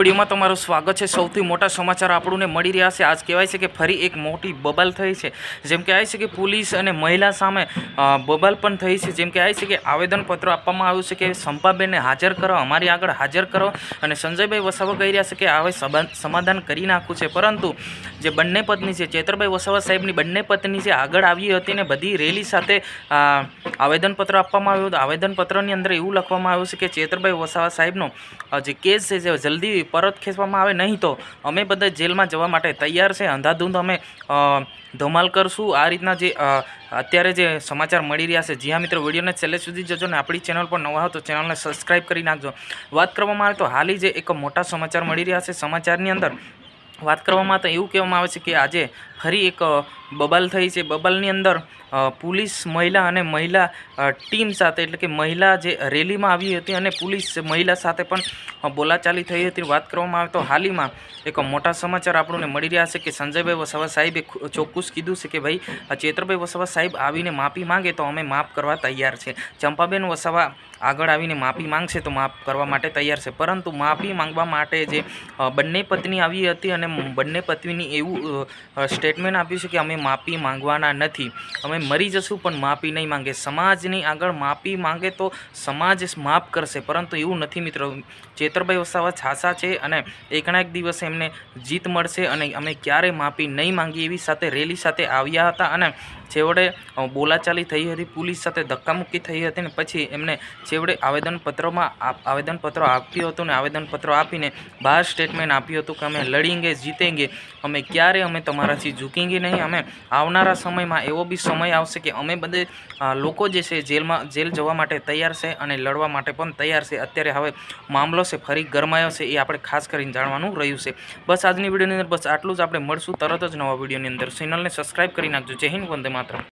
વિડીયોમાં તમારું સ્વાગત છે. સૌથી મોટા સમાચાર આપણને મળી રહ્યા છે. આજ કહેવાય છે કે ફરી એક મોટી બબલ થઈ છે. જેમ કહેવાય છે કે પોલીસ અને મહિલા સામે બબલ પણ થઈ છે. જેમ કહેવાય છે કે આવેદનપત્ર આપવામાં આવ્યું છે કે સંપાબેનને હાજર કરો, અમારી આગળ હાજર કરો અને સંજયભાઈ વસાવા કહી રહ્યા છે કે હવે સમાધાન કરી નાખવું છે. પરંતુ જે બંને પત્ની છે, ચેતરભાઈ વસાવા સાહેબની બંને પત્ની જે આગળ આવી હતી ને બધી રેલી સાથે આવેદનપત્ર આપવામાં આવ્યું હતું. આવેદનપત્રની અંદર એવું લખવામાં આવ્યું છે કે ચેતરભાઈ વસાવા સાહેબનો જે કેસ છે, જે જલ્દી પરત ખેંચવામાં આવે નહીં તો અમે બધા જેલમાં જવા માટે તૈયાર છે. અંધાધૂંધ અમે ધમાલ કરશું. આ રીતના જે અત્યારે જે સમાચાર મળી રહ્યા છે. જી હા મિત્રો, વિડીયોને છેલ્લે સુધી જજો ને આપણી ચેનલ પર નવા હો તો ચેનલને સબસ્ક્રાઈબ કરી નાખજો. વાત કરવામાં આવે તો હાલ જે એક મોટા સમાચાર મળી રહ્યા છે. સમાચારની અંદર વાત કરવામાં તો એવું કહેવામાં આવે છે કે આજે ફરી એક બબાલ થઈ છે. બબાલની અંદર પોલીસ મહિલા અને મહિલા ટીમ સાથે એટલે કે મહિલા જે રેલીમાં આવી હતી અને પોલીસ મહિલા સાથે પણ બોલાચાલી થઈ હતી. વાત કરવામાં આવે તો હાલીમાં એક મોટા સમાચાર આપણને મળી રહ્યા છે કે સંજયભાઈ વસાવા સાહેબે ચોક્કસ કીધું છે કે ભાઈ ચેતરભાઈ વસાવા સાહેબ આવીને માફી માંગે તો અમે માફ કરવા તૈયાર છે. ચંપાબેન વસાવા આગળ આવીને માફી માંગશે તો માફ કરવા માટે તૈયાર છે. પરંતુ માફી માંગવા માટે જે બંને પત્ની આવી હતી અને બંને પત્નીની એવું સ્ટેટમેન્ટ આપ્યું છે કે અમે માફી માંગવાના નથી. અમે મરી જશું પણ માફી નહીં માંગે. સમાજની આગળ માફી માંગે તો સમાજ માફ કરશે. પરંતુ એવું નથી મિત્રો. ચેતરભાઈ વસાવા છાસા છે અને એકના એક દિવસે એમને જીત મળશે અને અમે ક્યારેય માફી નહીં માંગીએ એવી સાથે, રેલી સાથે આવ્યા હતા અને છેવડે બોલાચાલી થઈ હતી, પોલીસ સાથે ધક્કામુક્કી થઈ હતી ને પછી એમને છેવડે આવેદનપત્રમાં આવેદનપત્ર આપ્યું હતું ને આવેદનપત્ર આપીને બહાર સ્ટેટમેન્ટ આપ્યું હતું કે અમે લડીંગે જીતેંગે. અમે ક્યારે અમે તમારાથી ઝૂકેંગે નહીં. અમે આવનારા સમયમાં એવો બી સમય આવશે કે અમે બધે લોકો જે છે જેલમાં, જેલ જવા માટે તૈયાર છે અને લડવા માટે પણ તૈયાર છે. અત્યારે હવે મામલો છે, ફરી ગરમાયો છે એ આપણે ખાસ કરીને જાણવાનું રહ્યું છે. બસ આજની વિડીયોની અંદર બસ આટલું જ. આપણે મળશું તરત જ નવા વિડીયોની અંદર. ચેનલને સબસ્ક્રાઈબ કરી નાખજો. જય હિન્દ, વંદે માત્ર